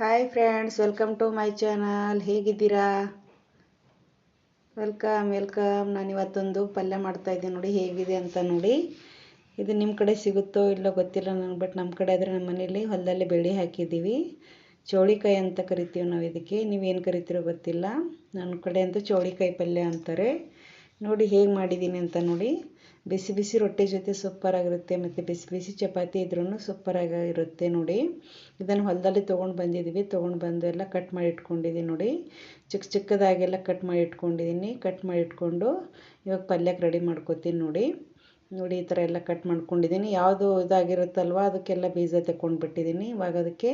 Hi friends welcome to my channel ಹೇಗಿದ್ದೀರಾ? Welcome welcome ನಾನು ಇವತ್ತೊಂದು ಪಲ್ಯ ಮಾಡ್ತಾ ಇದ್ದೀನಿ ನೋಡಿ, ಹೇಗಿದೆ ಅಂತ ನೋಡಿ. ಇದು ನಿಮ್ಮ ಕಡೆ ಸಿಗುತ್ತೋ ಇಲ್ಲೋ ಗೊತ್ತಿಲ್ಲ ನನಗೆ ಬಟ್ ನಮ್ಮ ಕಡೆ ಆದರೆ ನಮ್ಮ ಮನೇಲಿ ಹೊಲದಲ್ಲಿ ಬೆಳೆ ಹಾಕಿದ್ದೀವಿ. ಚೌಳಿಕಾಯಿ ಅಂತ ಕರಿತೀವಿ ನಾವು ಇದಕ್ಕೆ. ನೀವೇನು ಕರಿತೀರೋ ಗೊತ್ತಿಲ್ಲ. ನನ್ನ ಕಡೆ ಅಂತೂ ಚೌಳಿಕಾಯಿ ಪಲ್ಯ ಅಂತಾರೆ. ನೋಡಿ ಹೇಗೆ ಮಾಡಿದ್ದೀನಿ ಅಂತ ನೋಡಿ. ಬಿಸಿ ಬಿಸಿ ರೊಟ್ಟಿ ಜೊತೆ ಸೂಪರಾಗಿರುತ್ತೆ ಮತ್ತು ಬಿಸಿ ಬಿಸಿ ಚಪಾತಿ ಇದ್ರೂ ಸೂಪರ್ ಇರುತ್ತೆ ನೋಡಿ. ಇದನ್ನು ಹೊಲದಲ್ಲಿ ತೊಗೊಂಡು ಬಂದಿದ್ದೀವಿ ತೊಗೊಂಡು ಬಂದು ಎಲ್ಲ ಕಟ್ ಮಾಡಿ ಇಟ್ಕೊಂಡಿದ್ದೀನಿ ನೋಡಿ. ಚಿಕ್ಕ ಚಿಕ್ಕದಾಗೆಲ್ಲ ಕಟ್ ಮಾಡಿ ಇಟ್ಕೊಂಡಿದ್ದೀನಿ ಕಟ್ ಮಾಡಿ ಇಟ್ಕೊಂಡು ಇವಾಗ ಪಲ್ಯಕ್ಕೆ ರೆಡಿ ಮಾಡ್ಕೊತೀನಿ ನೋಡಿ. ನೋಡಿ ಈ ಥರ ಎಲ್ಲ ಕಟ್ ಮಾಡ್ಕೊಂಡಿದ್ದೀನಿ ಯಾವುದು ಇದಾಗಿರುತ್ತಲ್ವ ಅದಕ್ಕೆಲ್ಲ ಬೀಜ ತಗೊಂಡ್ಬಿಟ್ಟಿದ್ದೀನಿ ಇವಾಗ ಅದಕ್ಕೆ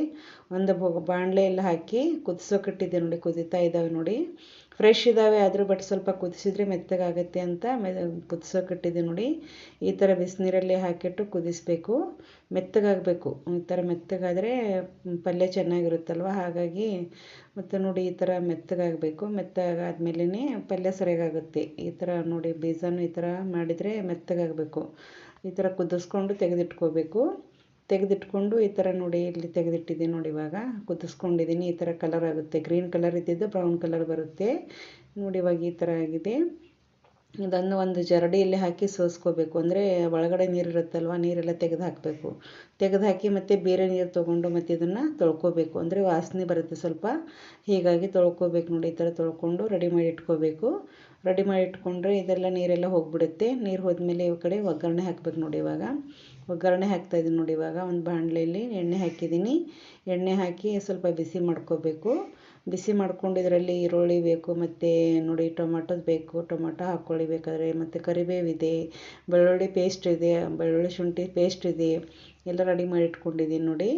ಒಂದು ಬಾಣಲೆ ಎಲ್ಲ ಹಾಕಿ ಕುದಿಸೋಕಿಟ್ಟಿದ್ದೆ ನೋಡಿ, ಕುದಿತಾ ಇದ್ದಾವೆ ನೋಡಿ. ಫ್ರೆಶ್ ಇದ್ದಾವೆ ಆದರೂ ಬಟ್ ಸ್ವಲ್ಪ ಕುದಿಸಿದ್ರೆ ಮೆತ್ತಗಾಗುತ್ತೆ ಅಂತ ಮೆ, ಕುದಿಸೋಕಿಟ್ಟಿದ್ದೆ ನೋಡಿ. ಈ ಥರ ಬಿಸಿನೀರಲ್ಲಿ ಹಾಕಿಟ್ಟು ಕುದಿಸಬೇಕು. ಮೆತ್ತಗಾಗಬೇಕು. ಈ ಥರ ಮೆತ್ತಗಾದರೆ ಪಲ್ಯ ಚೆನ್ನಾಗಿರುತ್ತಲ್ವ? ಹಾಗಾಗಿ ಮತ್ತು ನೋಡಿ ಈ ಥರ ಮೆತ್ತಗಾಗಬೇಕು. ಮೆತ್ತಗಾದ್ಮೇಲೆ ಪಲ್ಯ ಸರಿಯಾಗುತ್ತೆ ಈ ಥರ ನೋಡಿ ಬೀಜನೂ ಈ ಥರ ಮಾಡಿದರೆ ಮೆತ್ತಗಾಗಬೇಕು. ಈ ಥರ ಕುದಿಸ್ಕೊಂಡು ತೆಗೆದಿಟ್ಕೋಬೇಕು. ತೆಗೆದಿಟ್ಕೊಂಡು ಈ ಥರ ನೋಡಿ ಇಲ್ಲಿ ತೆಗೆದಿಟ್ಟಿದ್ದೀನಿ ನೋಡಿ ಇವಾಗ. ಕುದಿಸ್ಕೊಂಡಿದ್ದೀನಿ. ಈ ಥರ ಕಲರ್ ಆಗುತ್ತೆ. ಗ್ರೀನ್ ಕಲರ್ ಇದ್ದಿದ್ದು ಬ್ರೌನ್ ಕಲರ್ ಬರುತ್ತೆ. ನೋಡಿ ಇವಾಗ ಈ ಥರ ಆಗಿದೆ. ಇದನ್ನು ಒಂದು ಜರಡಿಯಲ್ಲಿ ಹಾಕಿ ಸೋಸ್ಕೋಬೇಕು. ಅಂದರೆ ಒಳಗಡೆ ನೀರು ಇರುತ್ತಲ್ವ? ನೀರೆಲ್ಲ ತೆಗೆದು ಹಾಕಬೇಕು. ತೆಗೆದು ಹಾಕಿ ಮತ್ತು ಬೇರೆ ನೀರು ತೊಗೊಂಡು ಮತ್ತು ಇದನ್ನು ತೊಳ್ಕೊಬೇಕು. ಅಂದರೆ ವಾಸನೆ ಬರುತ್ತೆ ಸ್ವಲ್ಪ. ಹೀಗಾಗಿ ತೊಳ್ಕೊಬೇಕು ನೋಡಿ. ಈ ಥರ ತೊಳ್ಕೊಂಡು ರೆಡಿ ಮಾಡಿ ಇಟ್ಕೋಬೇಕು. ರೆಡಿ ಮಾಡಿ ಇಟ್ಕೊಂಡ್ರೆ ಇದೆಲ್ಲ ನೀರೆಲ್ಲ ಹೋಗಿಬಿಡುತ್ತೆ. ನೀರು ಹೋದ್ಮೇಲೆ ಈ ಕಡೆ ಒಗ್ಗರಣೆ ಹಾಕ್ಬೇಕು ನೋಡಿ ಇವಾಗ. ಒಗ್ಗರಣೆ ಹಾಕ್ತಾಯಿದ್ದೀನಿ ನೋಡಿ ಇವಾಗ. ಒಂದು ಬಾಣಲೆಯಲ್ಲಿ ಎಣ್ಣೆ ಹಾಕಿದ್ದೀನಿ ಎಣ್ಣೆ ಹಾಕಿ ಸ್ವಲ್ಪ ಬಿಸಿ ಮಾಡ್ಕೋಬೇಕು. ಬಿಸಿ ಮಾಡ್ಕೊಂಡು ಇದರಲ್ಲಿ ಈರುಳ್ಳಿ ಬೇಕು, ಮತ್ತು ನೋಡಿ ಟೊಮಾಟೋದು ಬೇಕು. ಟೊಮಾಟೊ ಹಾಕ್ಕೊಳ್ಳಿ ಬೇಕಾದರೆ ಮತ್ತು ಕರಿಬೇವಿದೆ ಬೆಳ್ಳುಳ್ಳಿ ಪೇಸ್ಟ್ ಇದೆ, ಬೆಳ್ಳುಳ್ಳಿ ಶುಂಠಿ ಪೇಸ್ಟ್ ಇದೆ. ಎಲ್ಲ ರೆಡಿ ಮಾಡಿ ಇಟ್ಕೊಂಡಿದ್ದೀನಿ ನೋಡಿ.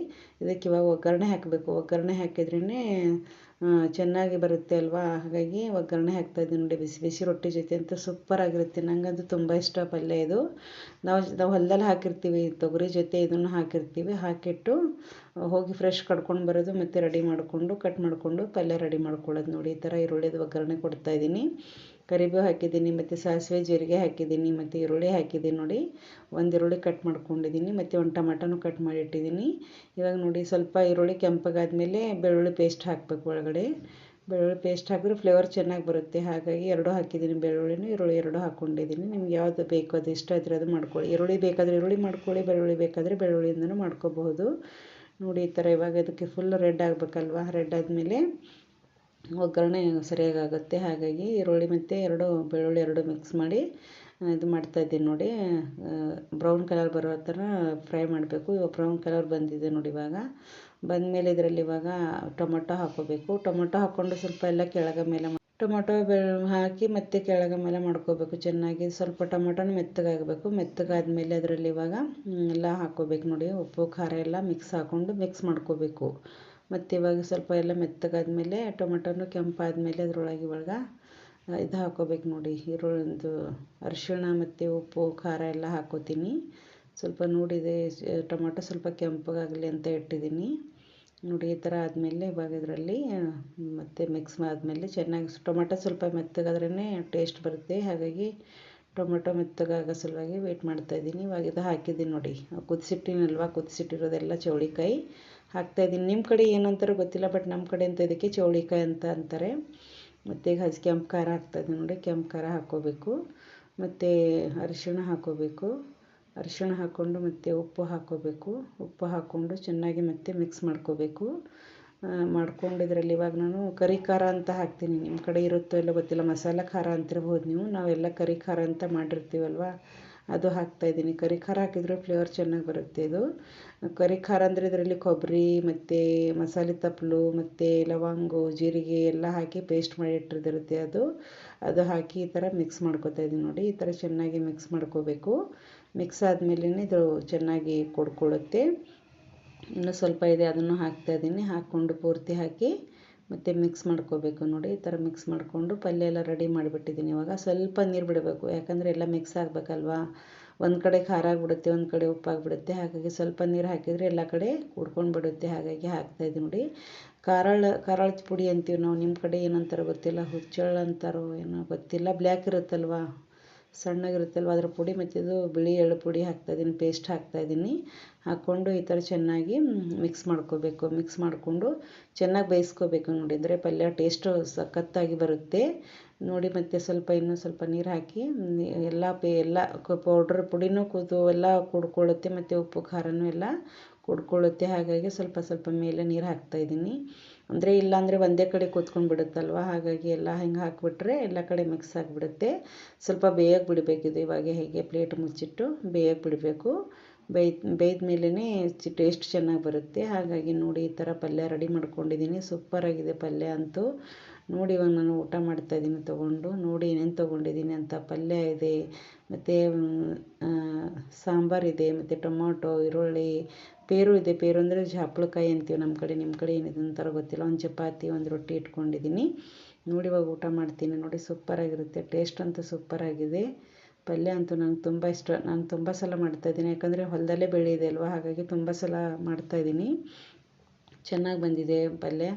ಇದಕ್ಕೆ ಇವಾಗ ಒಗ್ಗರಣೆ ಹಾಕಬೇಕು. ಒಗ್ಗರಣೆ ಹಾಕಿದ್ರೇ ಚೆನ್ನಾಗಿ ಬರುತ್ತೆ ಅಲ್ವಾ? ಹಾಗಾಗಿ ಒಗ್ಗರಣೆ ಹಾಕ್ತಾಯಿದ್ದೀನಿ ನೋಡಿ, ಬಿಸಿ ಬಿಸಿ ರೊಟ್ಟಿ ಜೊತೆ ಅಂತೂ ಸೂಪರಾಗಿರುತ್ತೆ ನನಗಂತೂ ತುಂಬ ಇಷ್ಟ ಪಲ್ಯ ಇದು. ನಾವು ನಾವು ಹೊಲದಲ್ಲಿ ಹಾಕಿರ್ತೀವಿ, ತೊಗರಿ ಜೊತೆ ಇದನ್ನು ಹಾಕಿರ್ತೀವಿ. ಹಾಕಿಟ್ಟು ಹೋಗಿ ಫ್ರೆಶ್ ಕಡ್ಕೊಂಡು ಬರೋದು ಮತ್ತು ರೆಡಿ ಮಾಡಿಕೊಂಡು ಕಟ್ ಮಾಡಿಕೊಂಡು ಪಲ್ಯ ರೆಡಿ ಮಾಡ್ಕೊಳ್ಳೋದು ನೋಡಿ. ಈ ಥರ ಈರುಳ್ಳಿದು ಒಗ್ಗರಣೆ ಕೊಡ್ತಾಯಿದ್ದೀನಿ ಕರಿಬೇವು ಹಾಕಿದ್ದೀನಿ, ಮತ್ತು ಸಾಸಿವೆ, ಜೀರಿಗೆ ಹಾಕಿದ್ದೀನಿ, ಮತ್ತು ಈರುಳ್ಳಿ ಹಾಕಿದ್ದೀನಿ ನೋಡಿ. ಒಂದು ಈರುಳ್ಳಿ ಕಟ್ ಮಾಡ್ಕೊಂಡಿದ್ದೀನಿ, ಮತ್ತು ಒಂದು ಟಮಾಟನೂ ಕಟ್ ಮಾಡಿ ಇಟ್ಟಿದ್ದೀನಿ ಇವಾಗ ನೋಡಿ, ಸ್ವಲ್ಪ ಈರುಳ್ಳಿ ಕೆಂಪಗಾದ್ಮೇಲೆ ಬೆಳ್ಳುಳ್ಳಿ ಪೇಸ್ಟ್ ಹಾಕಬೇಕು ಒಳಗಡೆ. ಬೆಳ್ಳುಳ್ಳಿ ಪೇಸ್ಟ್ ಹಾಕಿದ್ರೆ ಫ್ಲೇವರ್ ಚೆನ್ನಾಗಿ ಬರುತ್ತೆ. ಹಾಗಾಗಿ ಎರಡೂ ಹಾಕಿದ್ದೀನಿ ಬೆಳ್ಳುಳ್ಳಿನೂ, ಈರುಳ್ಳಿ ಎರಡೂ ಹಾಕ್ಕೊಂಡಿದ್ದೀನಿ ನಿಮ್ಗೆ ಯಾವುದು ಬೇಕು, ಅದು ಇಷ್ಟ ಇದ್ರೆ ಅದು ಮಾಡ್ಕೊಳ್ಳಿ. ಈರುಳ್ಳಿ ಬೇಕಾದರೆ ಈರುಳ್ಳಿ ಮಾಡ್ಕೊಳ್ಳಿ, ಬೆಳ್ಳುಳ್ಳಿ ಬೇಕಾದರೆ ಬೆಳ್ಳುಳ್ಳಿಯಿಂದನೂ ಮಾಡ್ಕೋಬಹುದು. ನೋಡಿ, ಈ ಥರ ಇವಾಗ ಅದಕ್ಕೆ ಫುಲ್ ರೆಡ್ ಆಗಬೇಕಲ್ವ? ರೆಡ್ ಆದಮೇಲೆ ಒಗ್ಗರಣೆ ಸರಿಯಾಗಿ ಆಗುತ್ತೆ ಹಾಗಾಗಿ ಈರುಳ್ಳಿ ಮತ್ತು ಎರಡು ಬೆಳ್ಳುಳ್ಳಿ ಎರಡು ಮಿಕ್ಸ್ ಮಾಡಿ ಇದು ಮಾಡ್ತಾಯಿದ್ದೀನಿ ನೋಡಿ. ಬ್ರೌನ್ ಕಲರ್ ಬರೋ ಥರ ಫ್ರೈ ಮಾಡಬೇಕು. ಇವಾಗ ಬ್ರೌನ್ ಕಲರ್ ಬಂದಿದೆ ನೋಡಿ ಇವಾಗ. ಬಂದಮೇಲೆ ಇದರಲ್ಲಿ ಇವಾಗ ಟೊಮೊಟೊ ಹಾಕೋಬೇಕು ಟೊಮೊಟೊ ಹಾಕ್ಕೊಂಡು ಸ್ವಲ್ಪ ಎಲ್ಲ ಕೆಳಗೆ ಮೇಲೆ ಟೊಮೊಟೊ ಬೆಳ್, ಹಾಕಿ ಮತ್ತೆ ಕೆಳಗೆ ಮೇಲೆ ಮಾಡ್ಕೋಬೇಕು ಚೆನ್ನಾಗಿ. ಸ್ವಲ್ಪ ಟೊಮೊಟೊನ ಮೆತ್ತಗಾಗಬೇಕು. ಮೆತ್ತಗಾದ್ಮೇಲೆ ಅದರಲ್ಲಿ ಇವಾಗ ಎಲ್ಲ ಹಾಕ್ಕೋಬೇಕು ನೋಡಿ. ಉಪ್ಪು, ಖಾರ ಎಲ್ಲ ಮಿಕ್ಸ್ ಹಾಕ್ಕೊಂಡು ಮಿಕ್ಸ್ ಮಾಡ್ಕೋಬೇಕು. ಮತ್ತು ಇವಾಗ ಸ್ವಲ್ಪ ಎಲ್ಲ ಮೆತ್ತಗಾದಮೇಲೆ ಟೊಮೆಟೊನು ಕೆಂಪಾದಮೇಲೆ ಅದರೊಳಗೆ ಇವಾಗ ಇದು ಹಾಕ್ಕೋಬೇಕು ನೋಡಿ. ಈರುಳ್ಳಿದು ಅರಿಶಿಣ ಮತ್ತು ಉಪ್ಪು, ಖಾರ ಎಲ್ಲ ಹಾಕ್ಕೋತೀನಿ ಸ್ವಲ್ಪ ನೋಡಿದೆ ಟೊಮೆಟೊ ಸ್ವಲ್ಪ ಕೆಂಪಗಾಗಲಿ ಅಂತ ಇಟ್ಟಿದ್ದೀನಿ. ನೋಡಿ, ಈ ಥರ ಆದಮೇಲೆ ಇವಾಗ ಇದರಲ್ಲಿ ಮತ್ತು ಮಿಕ್ಸ್ ಆದಮೇಲೆ ಚೆನ್ನಾಗಿ ಟೊಮೆಟೊ ಸ್ವಲ್ಪ ಮೆತ್ತಗಾದ್ರೇ ಟೇಸ್ಟ್ ಬರುತ್ತೆ. ಹಾಗಾಗಿ ಟೊಮೆಟೊ ಮೆತ್ತಗಾಗೋ ಸಲುವಾಗಿ ವೆಯ್ಟ್ ಮಾಡ್ತಾಯಿದ್ದೀನಿ ಇವಾಗ ಇದು ಹಾಕಿದ್ದೀನಿ ನೋಡಿ. ಕುದಿಸಿಟ್ಟಿನಲ್ವ? ಕುದಿಸಿಟ್ಟಿರೋದೆಲ್ಲ ಚೌಳಿಕಾಯಿ. ಹಾಕ್ತಾಯಿದ್ದೀನಿ ನಿಮ್ಮ ಕಡೆ ಏನಂತಾರೋ ಗೊತ್ತಿಲ್ಲ ಬಟ್ ನಮ್ಮ ಕಡೆ ಅಂತ ಇದಕ್ಕೆ ಚೌಳಿಕಾಯಿ ಅಂತ ಅಂತಾರೆ. ಮತ್ತು ಈಗ ಹಸಿ ಕೆಂಪು ಖಾರ ಹಾಕ್ತಾಯಿದ್ದೀನಿ ನೋಡಿ, ಕೆಂಪು ಖಾರ ಹಾಕ್ಕೋಬೇಕು. ಮತ್ತು ಅರಿಶಿಣ ಹಾಕ್ಕೋಬೇಕು. ಅರಿಶಿಣ ಹಾಕ್ಕೊಂಡು ಮತ್ತು ಉಪ್ಪು ಹಾಕ್ಕೋಬೇಕು. ಉಪ್ಪು ಹಾಕ್ಕೊಂಡು ಚೆನ್ನಾಗಿ ಮತ್ತೆ ಮಿಕ್ಸ್ ಮಾಡ್ಕೋಬೇಕು. ಮಾಡ್ಕೊಂಡು ಇದರಲ್ಲಿ ಇವಾಗ ನಾನು ಕರಿ ಖಾರ ಅಂತ ಹಾಕ್ತೀನಿ. ನಿಮ್ಮ ಕಡೆ ಇರುತ್ತೋ ಇಲ್ಲ ಗೊತ್ತಿಲ್ಲ, ಮಸಾಲೆ ಖಾರ ಅಂತಿರ್ಬೋದು ನೀವು. ನಾವೆಲ್ಲ ಕರಿ ಖಾರ ಅಂತ ಮಾಡಿರ್ತೀವಲ್ವ? ಅದು ಹಾಕ್ತಾಯಿದ್ದೀನಿ ಕರಿ ಖಾರ ಹಾಕಿದರೆ ಫ್ಲೇವರ್ ಚೆನ್ನಾಗಿ ಬರುತ್ತೆ ಇದು. ಕರಿ ಖಾರ ಅಂದರೆ ಇದರಲ್ಲಿ ಕೊಬ್ಬರಿ, ಮತ್ತು ಮಸಾಲೆ ತಪ್ಪಲು, ಮತ್ತು ಲವಂಗ, ಜೀರಿಗೆ ಎಲ್ಲ ಹಾಕಿ ಪೇಸ್ಟ್ ಮಾಡಿ ಇಟ್ಟಿರ್ದಿರುತ್ತೆ ಅದು. ಅದು ಹಾಕಿ ಈ ಥರ ಮಿಕ್ಸ್ ಮಾಡ್ಕೊತಾ ಇದ್ದೀನಿ ನೋಡಿ. ಈ ಥರ ಚೆನ್ನಾಗಿ ಮಿಕ್ಸ್ ಮಾಡ್ಕೋಬೇಕು. ಮಿಕ್ಸ್ ಆದಮೇಲೆ ಇದು ಚೆನ್ನಾಗಿ ಕೊಡ್ಕೊಳ್ಳುತ್ತೆ ಇನ್ನೂ ಸ್ವಲ್ಪ ಇದೆ ಅದನ್ನು ಹಾಕ್ತಾ ಇದ್ದೀನಿ. ಹಾಕ್ಕೊಂಡು ಪೂರ್ತಿ ಹಾಕಿ ಮತ್ತು ಮಿಕ್ಸ್ ಮಾಡ್ಕೋಬೇಕು ನೋಡಿ, ಈ ಥರ ಮಿಕ್ಸ್ ಮಾಡಿಕೊಂಡು ಪಲ್ಯ ಎಲ್ಲ ರೆಡಿ ಮಾಡಿಬಿಟ್ಟಿದ್ದೀನಿ. ಇವಾಗ ಸ್ವಲ್ಪ ನೀರು ಬಿಡಬೇಕು. ಯಾಕಂದರೆ ಎಲ್ಲ ಮಿಕ್ಸ್ ಆಗಬೇಕಲ್ವಾ? ಒಂದು ಕಡೆ ಖಾರ ಆಗಿಬಿಡುತ್ತೆ, ಒಂದು ಕಡೆ ಉಪ್ಪಾಗಿಬಿಡುತ್ತೆ ಹಾಗಾಗಿ ಸ್ವಲ್ಪ ನೀರು ಹಾಕಿದರೆ ಎಲ್ಲ ಕಡೆ ಕೂಡ್ಕೊಂಡು ಬಿಡುತ್ತೆ. ಹಾಗಾಗಿ ಹಾಕ್ತಾಯಿದ್ದೆ ನೋಡಿ. ಕಾರಳ ಕಾರಳದ ಪುಡಿ ಅಂತೀವಿ ನಾವು. ನಿಮ್ಮ ಕಡೆ ಏನಂತಾರೋ ಗೊತ್ತಿಲ್ಲ. ಹುಚ್ಚಳ್ಳು ಅಂತಾರೋ ಏನೋ ಗೊತ್ತಿಲ್ಲ. ಬ್ಲ್ಯಾಕ್ ಇರುತ್ತಲ್ವ? ಸಣ್ಣಗಿರುತ್ತಲ್ವ, ಅದರ ಪುಡಿ ಮತ್ತು ಇದು ಬಿಳಿ ಎಳ್ಳು ಪುಡಿ ಹಾಕ್ತಾಯಿದ್ದೀನಿ ಪೇಸ್ಟ್ ಹಾಕ್ತಾಯಿದ್ದೀನಿ ಹಾಕ್ಕೊಂಡು ಈ ಥರ ಚೆನ್ನಾಗಿ ಮಿಕ್ಸ್ ಮಾಡ್ಕೋಬೇಕು. ಮಿಕ್ಸ್ ಮಾಡಿಕೊಂಡು ಚೆನ್ನಾಗಿ ಬೇಯಿಸ್ಕೋಬೇಕು ನೋಡಿ. ಅಂದರೆ ಪಲ್ಯ ಟೇಸ್ಟು ಸಖತ್ತಾಗಿ ಬರುತ್ತೆ. ನೋಡಿ ಮತ್ತು ಸ್ವಲ್ಪ ಇನ್ನೂ ಸ್ವಲ್ಪ ನೀರು ಹಾಕಿ ಎಲ್ಲ ಪೇ, ಎಲ್ಲ ಪೌಡ್ರ್ ಪುಡಿನೂ ಕೂತು ಎಲ್ಲ ಕುಡ್ಕೊಳ್ಳುತ್ತೆ. ಮತ್ತು ಉಪ್ಪು, ಖಾರನೂ ಎಲ್ಲ ಕುಡ್ಕೊಳ್ಳುತ್ತೆ. ಹಾಗಾಗಿ ಸ್ವಲ್ಪ ಸ್ವಲ್ಪ ಮೇಲೆ ನೀರು ಹಾಕ್ತಾಯಿದ್ದೀನಿ ಅಂದರೆ ಇಲ್ಲಾಂದರೆ ಒಂದೇ ಕಡೆ ಕೂತ್ಕೊಂಡು ಬಿಡುತ್ತಲ್ವ? ಹಾಗಾಗಿ ಎಲ್ಲ ಹಿಂಗೆ ಹಾಕಿಬಿಟ್ರೆ ಎಲ್ಲ ಕಡೆ ಮಿಕ್ಸ್ ಆಗಿಬಿಡುತ್ತೆ. ಸ್ವಲ್ಪ ಬೇಯಕ್ಕೆ ಬಿಡಬೇಕಿದು ಇವಾಗ ಹೇಗೆ ಪ್ಲೇಟ್ ಮುಚ್ಚಿಟ್ಟು ಬೇಯಕ್ಕೆ ಬಿಡಬೇಕು. ಬೇಯ್ದು ಬೇಯ್ದ ಮೇಲೇ ಟೇಸ್ಟ್ ಚೆನ್ನಾಗಿ ಬರುತ್ತೆ. ಹಾಗಾಗಿ ನೋಡಿ ಈ ಥರ ಪಲ್ಯ ರೆಡಿ ಮಾಡ್ಕೊಂಡಿದ್ದೀನಿ. ಸೂಪರಾಗಿದೆ ಪಲ್ಯ ಅಂತೂ. ನೋಡಿ ಇವಾಗ ನಾನು ಊಟ ಮಾಡ್ತಾ ಇದ್ದೀನಿ ತೊಗೊಂಡು, ನೋಡಿ ಏನೇನು ತೊಗೊಂಡಿದ್ದೀನಿ ಅಂತ. ಪಲ್ಯ ಇದೆ, ಮತ್ತು ಸಾಂಬಾರಿದೆ ಮತ್ತು ಟೊಮೊಟೊ ಈರುಳ್ಳಿ, ಪೇರು ಇದೆ. ಪೇರು ಅಂದರೆ ಜಾಪಳಕಾಯಿ ಅಂತೀವಿ ನಮ್ಮ ಕಡೆ. ನಿಮ್ಮ ಕಡೆ ಏನಿದೆ ಅಂತಾರೋ ಗೊತ್ತಿಲ್ಲ. ಒಂದು ಚಪಾತಿ, ಒಂದು ರೊಟ್ಟಿ ಇಟ್ಕೊಂಡಿದ್ದೀನಿ. ನೋಡಿ ಇವಾಗ ಊಟ ಮಾಡ್ತೀನಿ. ನೋಡಿ ಸೂಪರಾಗಿರುತ್ತೆ ಟೇಸ್ಟ್ ಅಂತೂ ಸೂಪರಾಗಿದೆ ಪಲ್ಯ ಅಂತೂ ನಂಗೆ ತುಂಬ ಇಷ್ಟ. ನಾನು ತುಂಬ ಸಲ ಮಾಡ್ತಾಯಿದ್ದೀನಿ ಯಾಕಂದರೆ ಹೊಲದಲ್ಲೇ ಬೆಳೆಯಿದೆ ಅಲ್ವಾ? ಹಾಗಾಗಿ ತುಂಬ ಸಲ ಮಾಡ್ತಾಯಿದ್ದೀನಿ ಚೆನ್ನಾಗಿ ಬಂದಿದೆ ಪಲ್ಯ.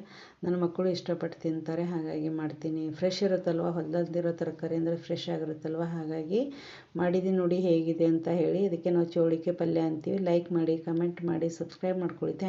ನನ್ನ ಮಕ್ಕಳು ಇಷ್ಟಪಟ್ಟು ತಿಂತಾರೆ, ಹಾಗಾಗಿ ಮಾಡ್ತೀನಿ. ಫ್ರೆಶ್ ಇರುತ್ತಲ್ವ? ಹೊಲದಲ್ಲಿರೋ ತರಕಾರಿ ಅಂದರೆ ಫ್ರೆಶ್ ಆಗಿರುತ್ತಲ್ವ? ಹಾಗಾಗಿ ಮಾಡಿದ್ದೀನಿ ನೋಡಿ ಹೇಗಿದೆ ಅಂತ ಹೇಳಿ. ಅದಕ್ಕೆ ನಾವು ಚೌಳಿಕೆ ಪಲ್ಯ ಅಂತೀವಿ. ಲೈಕ್ ಮಾಡಿ ಕಮೆಂಟ್ ಮಾಡಿ ಸಬ್ಸ್ಕ್ರೈಬ್ ಮಾಡ್ಕೊಳ್ಳಿ.